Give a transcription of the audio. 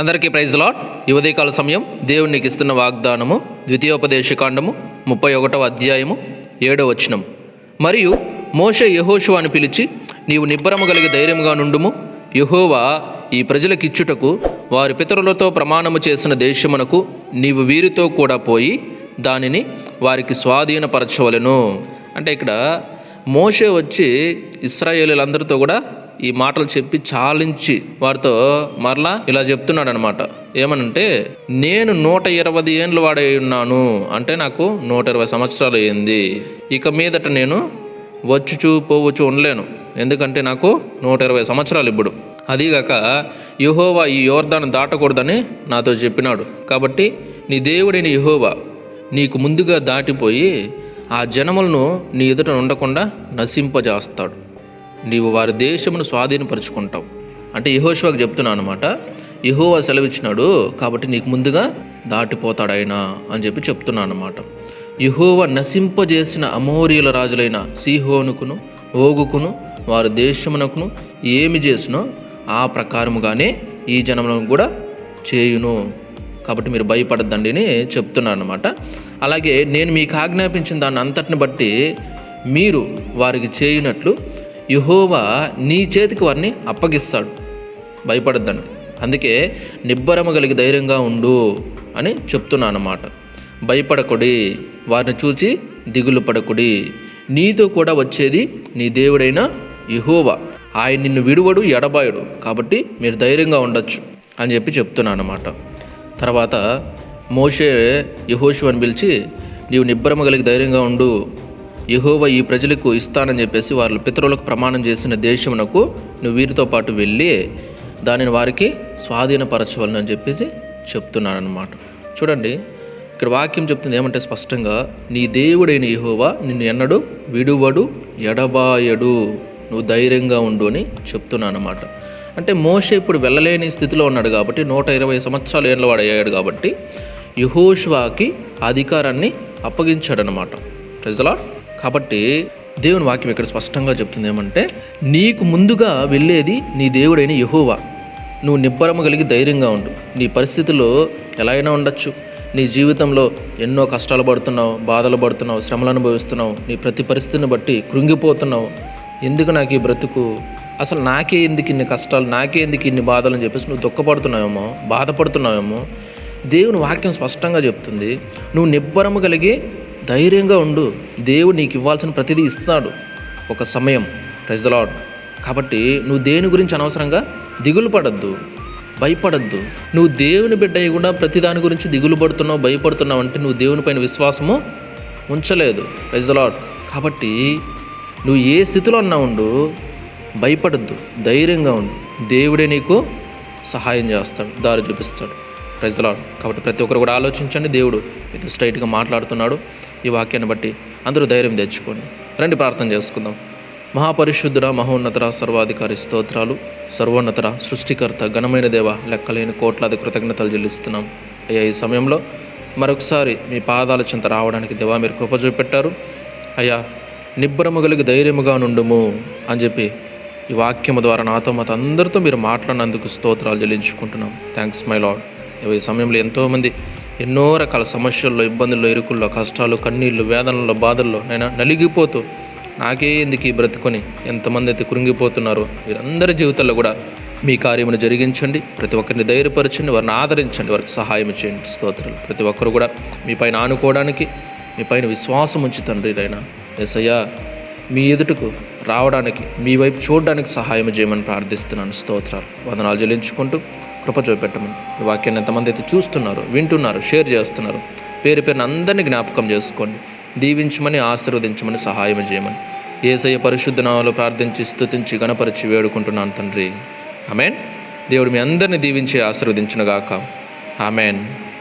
అందరికీ praise lot యువదీకాల సమయం దేవునికి ఇస్తున్న వాగ్దానము ద్వితీయోపదేశకాండము ముప్పై ఒకటవ అధ్యాయము ఏడవ వచనం. మరియు మోష యహోషు అని పిలిచి నీవు నిబ్బరము కలిగి ధైర్యంగా నుండుము. యహోవా ఈ ప్రజలకిచ్చుటకు వారి పితరులతో ప్రమాణము చేసిన దేశమునకు నీవు వీరితో కూడా పోయి దానిని వారికి స్వాధీనపరచవలెను. అంటే ఇక్కడ మోషే వచ్చి ఇస్రాయేలీలందరితో కూడా ఈ మాటలు చెప్పి చాలించి వారితో మరలా ఇలా చెప్తున్నాడు అనమాట ఏమనంటే నేను నూట ఇరవై ఏండ్లు వాడై ఉన్నాను అంటే నాకు నూట ఇరవై సంవత్సరాలు అయింది. ఇక మీదట నేను వచ్చుచు పోవచ్చు ఉండలేను. ఎందుకంటే నాకు నూట ఇరవై సంవత్సరాలు ఇప్పుడు. అదీగాక యహోవా ఈ యోర్ధాను దాటకూడదని నాతో చెప్పినాడు. కాబట్టి నీ దేవుడైన యహోవా నీకు ముందుగా దాటిపోయి ఆ జనములను నీ ఎదుట ఉండకుండా నశింపజేస్తాడు. నీవు వారి దేశమును స్వాధీనపరుచుకుంటావు. అంటే యహోషువాకు చెప్తున్నాను అనమాట యహోవా సెలవిచ్చినాడు కాబట్టి నీకు ముందుగా దాటిపోతాడు ఆయన అని చెప్పి చెప్తున్నాను అనమాట యహోవా నశింపజేసిన అమోరియుల రాజులైన సిహోనుకును ఓగుకును వారి దేశమునకును ఏమి చేసినో ఆ ప్రకారముగానే ఈ జనములను కూడా చేయును. కాబట్టి మీరు భయపడద్దండి అని చెప్తున్నాను అనమాట అలాగే నేను మీకు ఆజ్ఞాపించిన దాన్ని అంతటిని బట్టి మీరు వారికి చేయునట్లు యహోవా నీ చేతికి వారిని అప్పగిస్తాడు. భయపడద్దండి. అందుకే నిబ్బరము కలిగి ధైర్యంగా ఉండు అని చెప్తున్నాను అన్నమాట భయపడకుడి వారిని చూచి దిగులు పడకుడి. నీతో కూడా వచ్చేది నీ దేవుడైన యహోవా. ఆయన నిన్ను విడువడు ఎడబాయుడు. కాబట్టి మీరు ధైర్యంగా ఉండొచ్చు అని చెప్పి చెప్తున్నాను అనమాట తర్వాత మోషే యహోషువని పిలిచి నీవు నిబ్బరము కలిగి ధైర్యంగా ఉండు యహోవ ఈ ప్రజలకు ఇస్తానని చెప్పేసి వాళ్ళ పితరులకు ప్రమాణం చేసిన దేశమునకు నువ్వు వీరితో పాటు వెళ్ళి దానిని వారికి స్వాధీనపరచవలను అని చెప్పేసి చెప్తున్నాను అనమాట చూడండి ఇక్కడ వాక్యం చెప్తుంది ఏమంటే స్పష్టంగా నీ దేవుడైన యహోవా నిన్ను ఎన్నడు విడువడు ఎడబాయడు నువ్వు ధైర్యంగా ఉండు అని చెప్తున్నాను అనమాట అంటే మోషే ఇప్పుడు వెళ్ళలేని స్థితిలో ఉన్నాడు కాబట్టి నూట ఇరవై సంవత్సరాలు ఏళ్ళ వాడు అయ్యాడు కాబట్టి యహోష్వాకి అధికారాన్ని అప్పగించాడనమాట ప్రజలా కాబట్టి దేవుని వాక్యం ఇక్కడ స్పష్టంగా చెప్తుంది ఏమంటే నీకు ముందుగా వెళ్ళేది నీ దేవుడైన యహోవా. నువ్వు నిబ్బరము కలిగి ధైర్యంగా ఉండు. నీ పరిస్థితుల్లో ఎలా అయినా ఉండొచ్చు. నీ జీవితంలో ఎన్నో కష్టాలు పడుతున్నావు బాధలు పడుతున్నావు శ్రమలు అనుభవిస్తున్నావు నీ ప్రతి పరిస్థితిని బట్టి కృంగిపోతున్నావు. ఎందుకు నాకు ఈ బ్రతుకు? అసలు నాకే ఎందుకు ఇన్ని కష్టాలు నాకే ఎందుకు ఇన్ని బాధలు అని చెప్పేసి నువ్వు దుఃఖపడుతున్నావేమో బాధపడుతున్నావేమో. దేవుని వాక్యం స్పష్టంగా చెప్తుంది నువ్వు నిబ్బరము కలిగి ధైర్యంగా ఉండు. దేవుడు నీకు ఇవ్వాల్సిన ప్రతిదీ ఇస్తాడు ఒక సమయం. ప్రజలాడ్ కాబట్టి నువ్వు దేని గురించి అనవసరంగా దిగులు పడద్దు. భయపడద్దు. నువ్వు దేవుని బిడ్డ కూడా ప్రతి దాని గురించి దిగులు పడుతున్నావు భయపడుతున్నావు అంటే నువ్వు దేవుని పైన విశ్వాసము ఉంచలేదు. ప్రజలాడ్ కాబట్టి నువ్వు ఏ స్థితిలో అన్నా ఉండు భయపడద్దు. ధైర్యంగా ఉండు. దేవుడే నీకు సహాయం చేస్తాడు దారి చూపిస్తాడు. ప్రజలాడు కాబట్టి ప్రతి ఒక్కరు కూడా ఆలోచించండి. దేవుడు మీతో స్ట్రైట్గా మాట్లాడుతున్నాడు. ఈ వాక్యాన్ని బట్టి అందరూ ధైర్యం తెచ్చుకోండి. రండి ప్రార్థన చేసుకుందాం. మహాపరిశుద్ధుడ మహోన్నతర సర్వాధికారి స్తోత్రాలు. సర్వోన్నతర సృష్టికర్త ఘనమైన దేవ లెక్కలేని కోట్లాది కృతజ్ఞతలు చెల్లిస్తున్నాం. అయ్యా ఈ సమయంలో మరొకసారి మీ పాదాల చింత రావడానికి దేవా మీరు కృప చూపెట్టారు. అయ్యా నిబ్బరము కలిగి ధైర్యముగా నుండుము అని చెప్పి ఈ వాక్యము ద్వారా నాతో మాతో అందరితో మీరు మాట్లాడినందుకు స్తోత్రాలు చెల్లించుకుంటున్నాం. థ్యాంక్స్ మై లాడ్ ఈ సమయంలో ఎంతోమంది ఎన్నో రకాల సమస్యల్లో ఇబ్బందుల్లో ఇరుకుల్లో కష్టాలు కన్నీళ్ళు వేదనల్లో బాధల్లో నేను నలిగిపోతూ నాకే ఎందుకు ఈ బ్రతుకొని? ఎంతమంది అయితే కృంగిపోతున్నారో వీరందరి జీవితాల్లో కూడా మీ కార్యమును జరిగించండి. ప్రతి ఒక్కరిని ధైర్యపరచండి. వారిని ఆదరించండి. వారికి సహాయం చేయండి. స్తోత్రాలు. ప్రతి ఒక్కరు కూడా మీ పైన ఆనుకోవడానికి మీ పైన విశ్వాసం ఉంచి తండ్రి అయినా ఎసయ్యా మీ ఎదుటకు రావడానికి మీ వైపు చూడడానికి సహాయం చేయమని ప్రార్థిస్తున్నాను. స్తోత్రాలు. వందనాలు చెల్లించుకుంటూ కృప చూపెట్టమని ఈ వాక్యాన్ని ఎంతమంది అయితే చూస్తున్నారు వింటున్నారు షేర్ చేస్తున్నారు పేరు పేరున అందరినీ జ్ఞాపకం చేసుకోండి. దీవించమని ఆశీర్వదించమని సహాయం చేయమని. ఏసయ్య పరిశుద్ధ నామలో ప్రార్థించి స్థుతించి గణపరిచి వేడుకుంటున్నాను తండ్రి. ఆమెన్. దేవుడు మీ అందరిని దీవించి ఆశీర్వదించునుగాక. ఆమెన్.